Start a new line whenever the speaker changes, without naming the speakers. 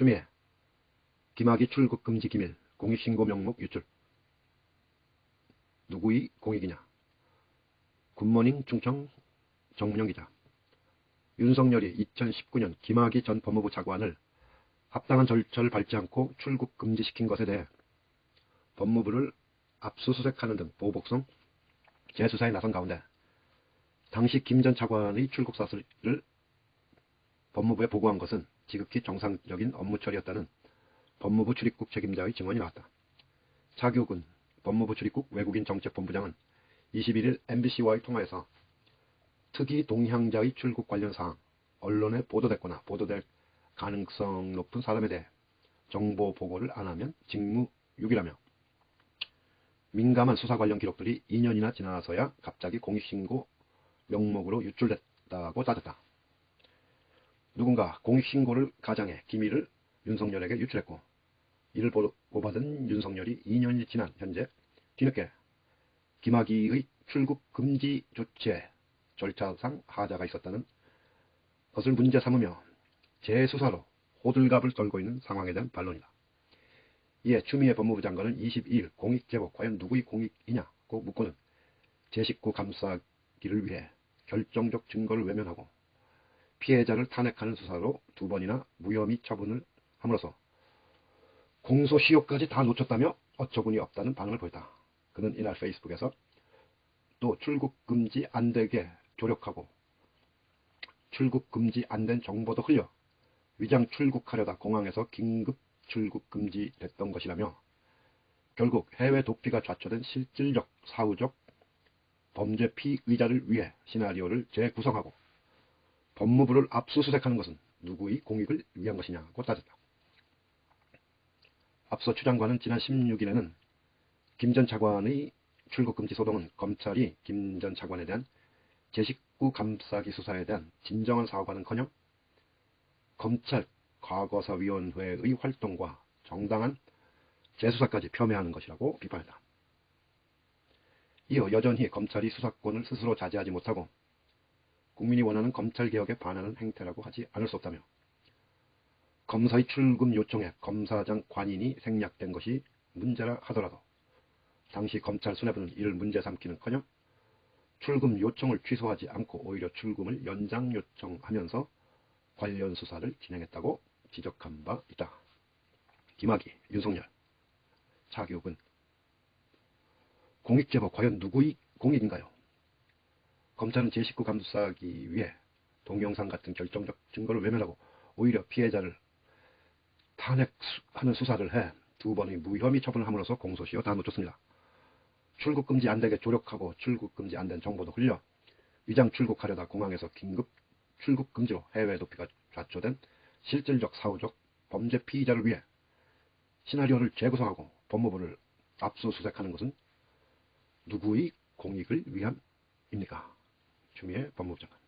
추미애 김학의 출국 금지 기밀 공익신고 명목 유출. 누구의 공익이냐? 굿모닝 충청 정문영 기자. 윤석열이 2019년 김학의 전 법무부 차관을 합당한 절차를 밟지 않고 출국 금지시킨 것에 대해 법무부를 압수수색하는 등 보복성 재수사에 나선 가운데 당시 김 전 차관의 출국 사실을 법무부에 보고한 것은 지극히 정상적인 업무 처리였다는 법무부 출입국 책임자의 증언이 나왔다. 차교근 법무부 출입국 외국인 정책본부장은 21일 MBC와의 통화에서 특이 동향자의 출국 관련 사항, 언론에 보도됐거나 보도될 가능성 높은 사람에 대해 정보 보고를 안 하면 직무유기라며 민감한 수사 관련 기록들이 2년이나 지나서야 갑자기 공익신고 명목으로 유출됐다고 따졌다. 누군가 공익신고를 가장해 기밀을 윤석열에게 유출했고 이를 보고받은 윤석열이 2년이 지난 현재 뒤늦게 김학의의 출국 금지 조치에 절차상 하자가 있었다는 것을 문제 삼으며 재수사로 호들갑을 떨고 있는 상황에 대한 반론이다. 이에 추미애 법무부 장관은 22일 공익제복 과연 누구의 공익이냐고 묻고는 제 식구 감싸기를 위해 결정적 증거를 외면하고 피해자를 탄핵하는 수사로 두 번이나 무혐의 처분을 함으로써 공소시효까지 다 놓쳤다며 어처구니 없다는 반응을 보였다. 그는 이날 페이스북에서 또 출국 금지 안 되게 조력하고 출국 금지 안 된 정보도 흘려 위장 출국하려다 공항에서 긴급 출국 금지 됐던 것이라며 결국 해외 도피가 좌초된 실질적 사후적 범죄 피의자를 위해 시나리오를 재구성하고 법무부를 압수수색하는 것은 누구의 공익을 위한 것이냐고 따졌다. 앞서 추 장관은 지난 16일에는 김 전 차관의 출국금지 소동은 검찰이 김 전 차관에 대한 제19 감싸기 수사에 대한 진정한 사과는커녕 검찰 과거사위원회의 활동과 정당한 재수사까지 폄훼하는 것이라고 비판했다. 이어 여전히 검찰이 수사권을 스스로 자제하지 못하고 국민이 원하는 검찰개혁에 반하는 행태라고 하지 않을 수 없다며 검사의 출금 요청에 검사장 관인이 생략된 것이 문제라 하더라도 당시 검찰 수뇌부는 이를 문제 삼기는커녕 출금 요청을 취소하지 않고 오히려 출금을 연장 요청하면서 관련 수사를 진행했다고 지적한 바 있다. 김학의, 윤석열, 차교근 공익제보 과연 누구의 공익인가요? 검찰은 제19 감싸기 위해 동영상 같은 결정적 증거를 외면하고 오히려 피해자를 탄핵하는 수사를 해 두 번의 무혐의 처분을 함으로써 공소시효 다 놓쳤습니다. 출국 금지 안 되게 조력하고 출국 금지 안 된 정보도 흘려 위장 출국하려다 공항에서 긴급 출국 금지로 해외 도피가 좌초된 실질적 사후적 범죄 피의자를 위해 시나리오를 재구성하고 법무부를 압수수색하는 것은 누구의 공익을 위함입니까? 추미애 법무부 장관.